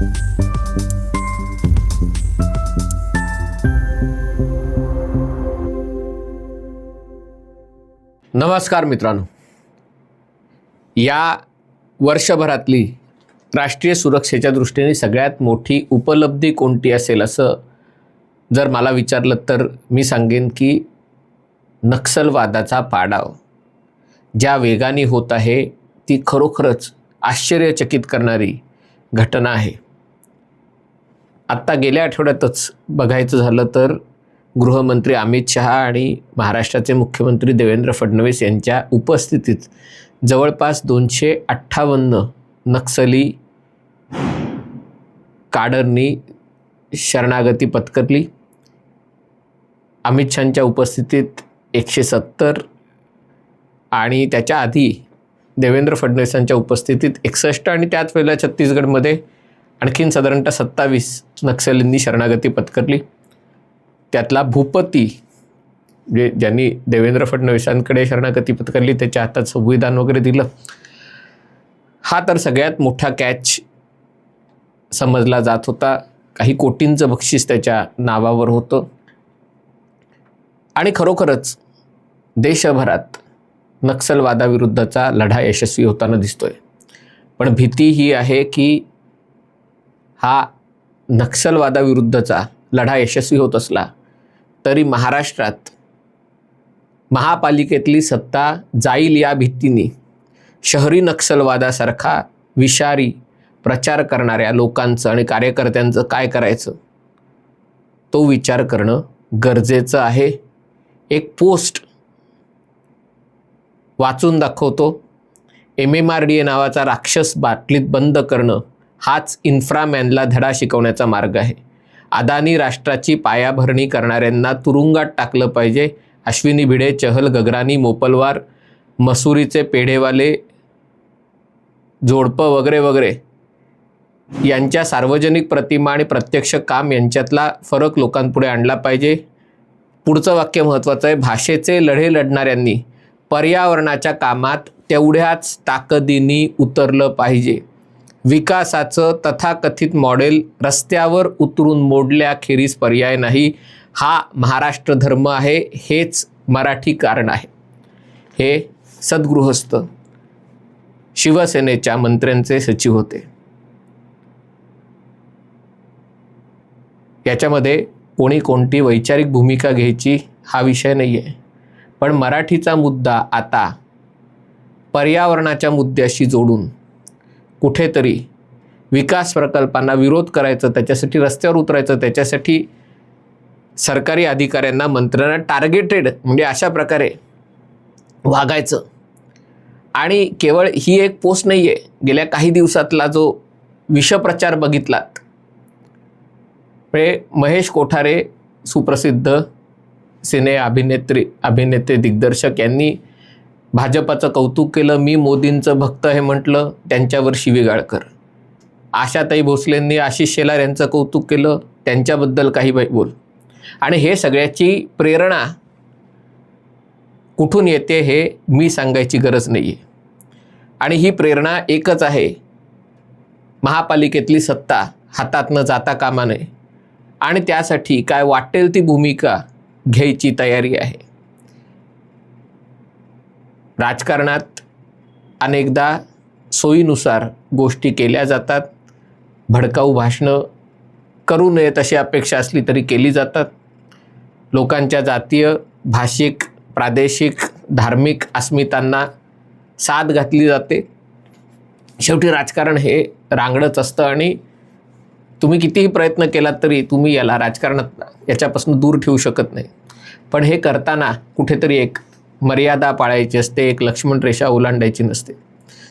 नमस्कार मित्रांनो. या वर्षभरातली राष्ट्रीय सुरक्षेच्या दृष्टीने सगळ्यात मोठी उपलब्धी कोणती असेल असं जर मला विचारलं तर मी सांगेन की नक्षलवादाचा पाडाव ज्या वेगाने होत आहे ती खरोखरच आश्चर्यचकित करणारी घटना आहे. आत्ता गेल्या आठवड्यातच बघायचं झालं तर गृहमंत्री अमित शहा आणि महाराष्ट्राचे मुख्यमंत्री देवेंद्र फडणवीस यांच्या उपस्थितीत जवळपास दोनशे अठ्ठावन्न नक्सली काडरनी शरणागती पत्करली. अमित शहांच्या उपस्थितीत एकशे सत्तर आणि त्याच्या आधी देवेंद्र फडणवीसांच्या उपस्थितीत एकसष्ट आणि त्याच वेळेला छत्तीसगडमध्ये आणखीन साधारणतः सत्तावीस नक्षलींनी शरणागती पत्करली. त्यातला भूपती जे ज्यांनी देवेंद्र फडणवीसांकडे शरणागती पत्करली त्याच्या हातात संविधान वगैरे दिलं. हा तर सगळ्यात मोठा कॅच समजला जात होता. काही कोटींचं बक्षीस त्याच्या नावावर होतं. आणि खरोखरच देशभरात नक्षलवादाविरुद्धचा लढा यशस्वी होताना दिसतोय. पण भीती ही आहे की हा नक्षलवादाविरुद्धचा लढा यशस्वी होत असला तरी महाराष्ट्रात महापालिकेतली सत्ता जाईल या भीतीने शहरी नक्षलवादासारखा विषारी प्रचार करणाऱ्या लोकांचं आणि कार्यकर्त्यांचं काय करायचं? तो विचार करणं गरजेचं आहे. एक पोस्ट वाचून दाखवतो. M M R D A नावाचा राक्षस बाटलीत बंद करणं हाच इन्फ्रामॅनला धडा शिकवण्याचा मार्ग आहे. अदानी राष्ट्राची पायाभरणी करणाऱ्यांना तुरुंगात टाकलं पाहिजे. अश्विनी भिडे चहल गगरानी मोपलवार मसुरीचे पेढेवाले जोडपं वगैरे वगैरे. यांच्या सार्वजनिक प्रतिमा आणि प्रत्यक्ष काम यांच्यातला फरक लोकांपुढे आणला पाहिजे. पुढचं वाक्य महत्त्वाचं आहे. भाषेचे लढे लढणाऱ्यांनी पर्यावरणाच्या कामात तेवढ्याच ताकदीने उतरलं पाहिजे. विकासाचं तथाकथित मॉडेल रस्त्यावर उतरून मोडल्याखेरीज पर्याय नाही. हा महाराष्ट्र धर्म आहे हेच मराठी कारण आहे. हे सद्गृहस्थ शिवसेनेच्या मंत्र्यांचे सचिव होते. याच्यामध्ये कोणी कोणती वैचारिक भूमिका घ्यायची हा विषय नाही आहे पण मराठीचा मुद्दा आता पर्यावरणाच्या मुद्द्याशी जोडून कुठेतरी विकास प्रकल्पांना विरोध करायचं त्याच्यासाठी रस्त्यावर उतरायचं त्याच्यासाठी सरकारी अधिकाऱ्यांना मंत्र्यांना टार्गेटेड म्हणजे अशा प्रकारे वागायचं. आणि केवळ ही एक पोस्ट नाही आहे गेल्या काही दिवसातला जो विषप्रचार बघितलात म्हणजे महेश कोठारे सुप्रसिद्ध सिने अभिनेत्री अभिनेते दिग्दर्शक यांनी भाजपाचं कौतुक केलं मी मोदींचं भक्त हे म्हटलं त्यांच्यावर शिवीगाळकर आशाताई भोसलेंनी आशिष शेलार यांचं कौतुक केलं त्यांच्याबद्दल काही बोल. आणि हे सगळ्याची प्रेरणा कुठून येते हे मी सांगायची गरज नाही आहे आणि ही प्रेरणा एकच आहे. महापालिकेतली सत्ता हातात न जाता कामा नये. आणि त्यासाठी काय वाटेल ती भूमिका घ्यायची तयारी आहे. राजकारणात अनेकदा सोयीनुसार गोष्टी केल्या जातात. भडकाऊ भाषणं करू नयेत अशी अपेक्षा असली तरी केली जातात. लोकांच्या जातीय भाषिक प्रादेशिक धार्मिक अस्मितांना साथ घातली जाते. शेवटी राजकारण हे रांगडंच असतं आणि तुम्ही कितीही प्रयत्न केलात तरी तुम्ही याला राजकारणात याच्यापासून दूर ठेवू शकत नाही. पण हे करताना कुठेतरी एक मर्यादा पाळायची असते एक लक्ष्मण रेषा ओलांडायची नसते.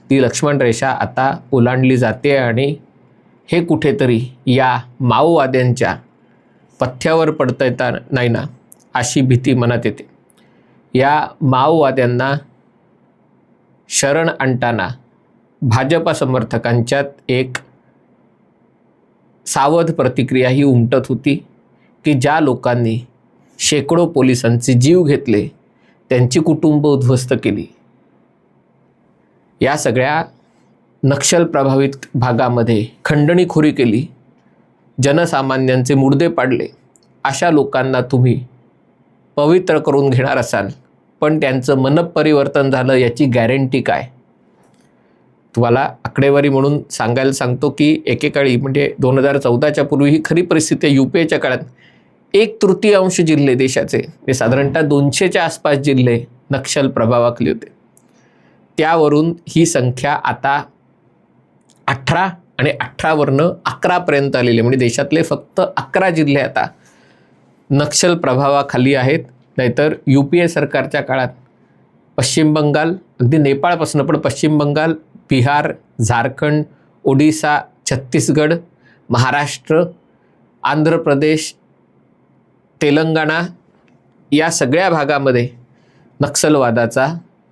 ती लक्ष्मण रेषा आता ओलांडली जाते आणि हे कुठेतरी या माओवाद्यांच्या पथ्यावर पडता येता नाही ना अशी भीती मनात येते. या माओवाद्यांना शरण आणताना भाजपा समर्थकांच्यात एक सावध प्रतिक्रिया ही उमटत होती की ज्या लोकांनी शेकडो पोलिसांचे जीव घेतले त्यांची कुटुंब उद्ध्वस्त केली. या सगळ्या नक्षल प्रभावित भागामध्ये खंडणीखोरी केली. जनसामान्यांचे मुर्दे पाडले. अशा लोकांना तुम्ही पवित्र करून घेणार असाल. पण त्यांचं मनपरिवर्तन झालं याची गॅरंटी काय? तुम्हाला आकडेवारी म्हणून सांगायला सांगतो की एकेकाळी म्हणजे दोन हजार चौदाच्या पूर्वी ही खरी परिस्थिती आहे. यू पी एच्या काळात एक तृतीयांश जिल्हे देशाचे. म्हणजे साधारणतः दोनशेच्या आसपास जिल्हे नक्षल प्रभावाखाली होते. त्यावरून ही संख्या आता अठरा आणि अठरावरनं अकरापर्यंत आलेली म्हणजे देशातले फक्त अकरा जिल्हे आता नक्षल प्रभावाखाली आहेत. नाहीतर यू पी ए सरकारच्या काळात पश्चिम बंगाल अगदी नेपाळपासून पण पश्चिम बंगाल बिहार झारखंड ओडिसा छत्तीसगड महाराष्ट्र आंध्र प्रदेश तेलंगणा या सगळ्या भागामध्ये नक्षलवादाचा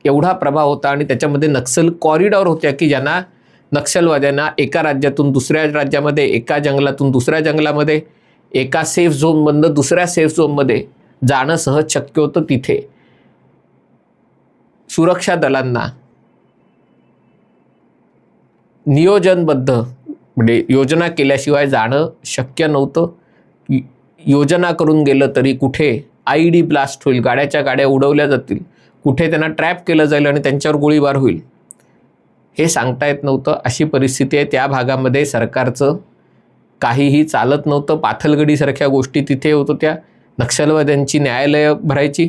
एवढा प्रभाव होता आणि त्याच्यामध्ये नक्षल कॉरिडॉर होत्या की ज्यांना नक्षलवाद्यांना एका राज्यातून दुसऱ्या राज्यामध्ये एका जंगलातून दुसऱ्या जंगलामध्ये एका सेफ झोनमधनं दुसऱ्या सेफ झोनमध्ये जाणं सहज शक्य होतं तिथे. सुरक्षा दलांना नियोजनबद्ध म्हणजे योजना केल्याशिवाय जाणं शक्य नव्हतं. योजना करून गेलं तरी कुठे आय डी ब्लास्ट होईल गाड्याच्या गाड्या उडवल्या जातील कुठे त्यांना ट्रॅप केलं जाईल आणि त्यांच्यावर गोळीबार होईल हे सांगता येत नव्हतं. अशी परिस्थिती आहे. त्या भागामध्ये सरकारचं काहीही चालत नव्हतं. पाथलगडीसारख्या गोष्टी तिथे होत होत्या. नक्षलवाद्यांची न्यायालयं भरायची.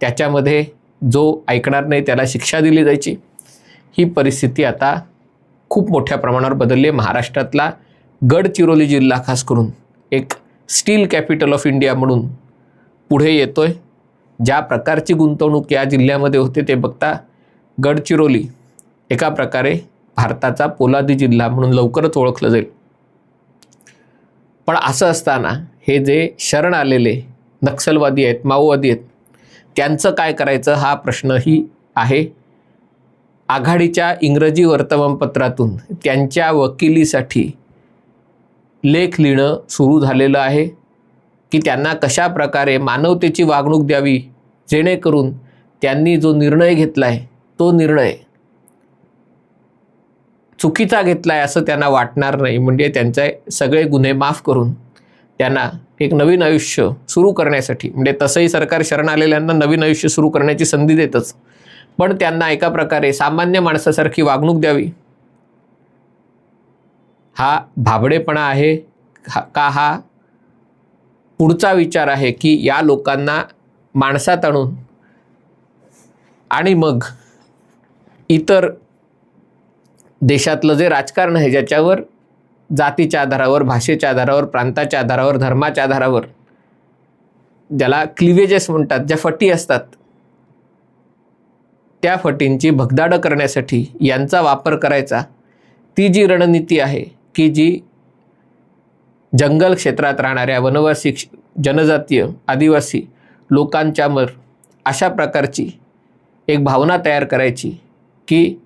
त्याच्यामध्ये जो ऐकणार नाही त्याला शिक्षा दिली जायची. ही परिस्थिती आता खूप मोठ्या प्रमाणावर बदलली आहे. महाराष्ट्रातला गडचिरोली जिल्हा खास करून एक स्टील कॅपिटल ऑफ इंडिया म्हणून पुढे येतोय. ज्या प्रकारची गुंतवणूक या जिल्ह्यामध्ये होते ते बघता गडचिरोली एका प्रकारे भारताचा पोलादी जिल्हा म्हणून लवकरच ओळखलं जाईल. पण असं असताना हे जे शरण आलेले नक्षलवादी आहेत माओवादी आहेत त्यांचं काय करायचं हा प्रश्नही आहे. आघाडीच्या इंग्रजी वर्तमानपत्रातून त्यांच्या वकिलीसाठी लेख लिहिणं सुरू झालेलं आहे की त्यांना कशा प्रकारे मानवतेची वागणूक द्यावी जेणेकरून त्यांनी जो निर्णय घेतला आहे तो निर्णय चुकीचा घेतला आहे असं त्यांना वाटणार नाही. म्हणजे त्यांचे सगळे गुन्हे माफ करून त्यांना एक नवीन आयुष्य सुरू करण्यासाठी म्हणजे तसंही सरकार शरण आलेल्यांना नवीन आयुष्य सुरू करण्याची संधी देतच. पण त्यांना एका प्रकारे सामान्य माणसासारखी वागणूक द्यावी हा भाबडेपणा आहे. का हा? पुढचा विचार आहे की या लोकांना माणसात आणून आणि मग इतर देशातलं जे राजकारण आहे ज्याच्यावर जातीच्या आधारावर भाषेच्या आधारावर प्रांताच्या आधारावर धर्माच्या आधारावर ज्याला क्लिवेजेस म्हणतात ज्या फटी असतात त्या फटींची भगदाडं करण्यासाठी यांचा वापर करायचा ती जी रणनीती आहे की जी जंगल क्षेत्रात राहणाऱ्या वनवासी क्ष- जनजातीय आदिवासी लोकांच्यावर अशा प्रकारची एक भावना तयार करायची की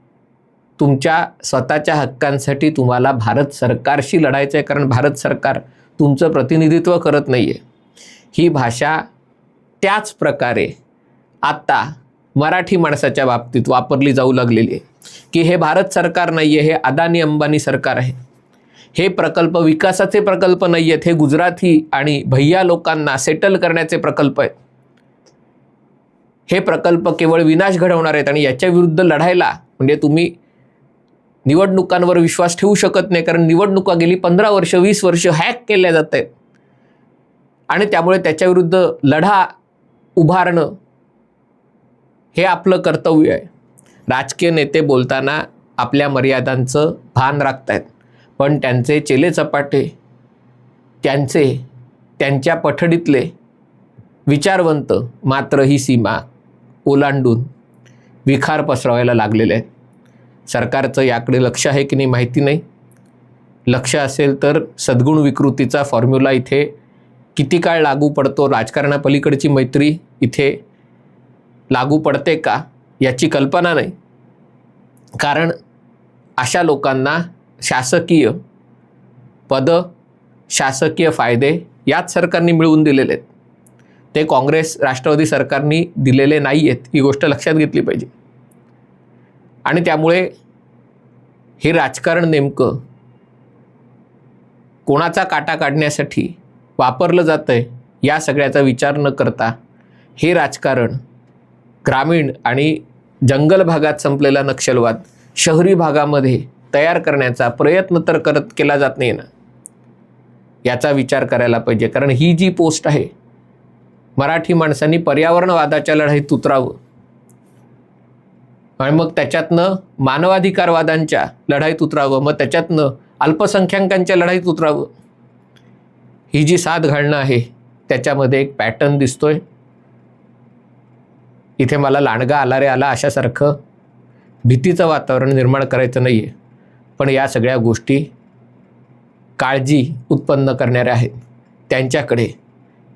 तुमच्या स्वतःच्या हक्कांसाठी तुम्हाला भारत सरकारशी लढायचं आहे कारण भारत सरकार तुमचं प्रतिनिधित्व करत नाही आहे ही भाषा त्याच प्रकारे आत्ता मराठी माणसाच्या बाबतीत वापरली जाऊ लागलेली आहे की हे भारत सरकार नाही आहे हे अदानी अंबानी सरकार आहे. हे प्रकल्प विकासाचे प्रकल्प नाही आहेत हे गुजराती आणि भैया लोकांना सेटल करण्याचे प्रकल्प आहेत. हे प्रकल्प केवळ विनाश घडवणार आहेत आणि याच्या विरुद्ध लढायला म्हणजे तुम्ही निवडणुकांवर विश्वास ठेवू शकत नाही कारण निवडणुका गेली पंधरा वर्ष वीस वर्ष हॅक केल्या जात आहेत. आणि त्यामुळे त्याच्याविरुद्ध लढा उभारणं हे आपलं कर्तव्य आहे. राजकीय नेते बोलताना आपल्या मर्यादांचं भान राखत आहेत पण त्यांचे चेले चपाटे त्यांचे त्यांच्या पठडीतले विचारवंत मात्र ही सीमा ओलांडून विखार पसरवायला लागलेले आहेत. सरकारचं याकडे लक्ष आहे की नाही माहिती नाही. लक्ष असेल तर सद्गुण विकृतीचा फॉर्म्युला इथे किती काळ लागू पडतो राजकारणापलीकडची मैत्री इथे लागू पडते का याची कल्पना नाही. कारण अशा लोकांना शासकीय पद शासकीय फायदे याच सरकारने मिळवून दिलेले आहेत. ते काँग्रेस राष्ट्रवादी सरकारनी दिलेले नाही आहेत ही गोष्ट लक्षात घेतली पाहिजे. आणि त्यामुळे हे राजकारण नेमकं कोणाचा काटा काढण्यासाठी वापरलं जातं आहे या सगळ्याचा विचार न करता हे राजकारण ग्रामीण आणि जंगल भागात संपलेला नक्षलवाद शहरी भागामध्ये तयार करण्याचा प्रयत्न तर करत केला जात नाही ना. याचा विचार करायला पाहिजे. कारण ही जी पोस्ट आहे मराठी माणसांनी पर्यावरणवादाच्या लढाईत उतरावं. आणि मग त्याच्यातनं मानवाधिकारवादांच्या लढाईत उतरावं. मग त्याच्यातनं अल्पसंख्याकांच्या लढाईत उतरावं. ही जी साथ घालणं आहे त्याच्यामध्ये एक पॅटर्न दिसतोय. इथे मला लांडगा आला रे आला अशासारखं भीतीचं वातावरण निर्माण करायचं नाही आहे पण या सगळ्या गोष्टी काळजी उत्पन्न करणाऱ्या आहेत. त्यांच्याकडे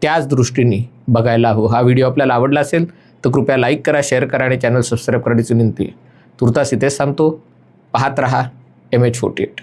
त्याच दृष्टीने बघायला हवं. हा व्हिडिओ आपल्याला आवडला असेल तर कृपया लाईक करा शेअर करा आणि चॅनल सबस्क्राईब करण्याची विनंती. तुर्तास इथेच सांगतो पाहत रहा एम एच फोर्टी एट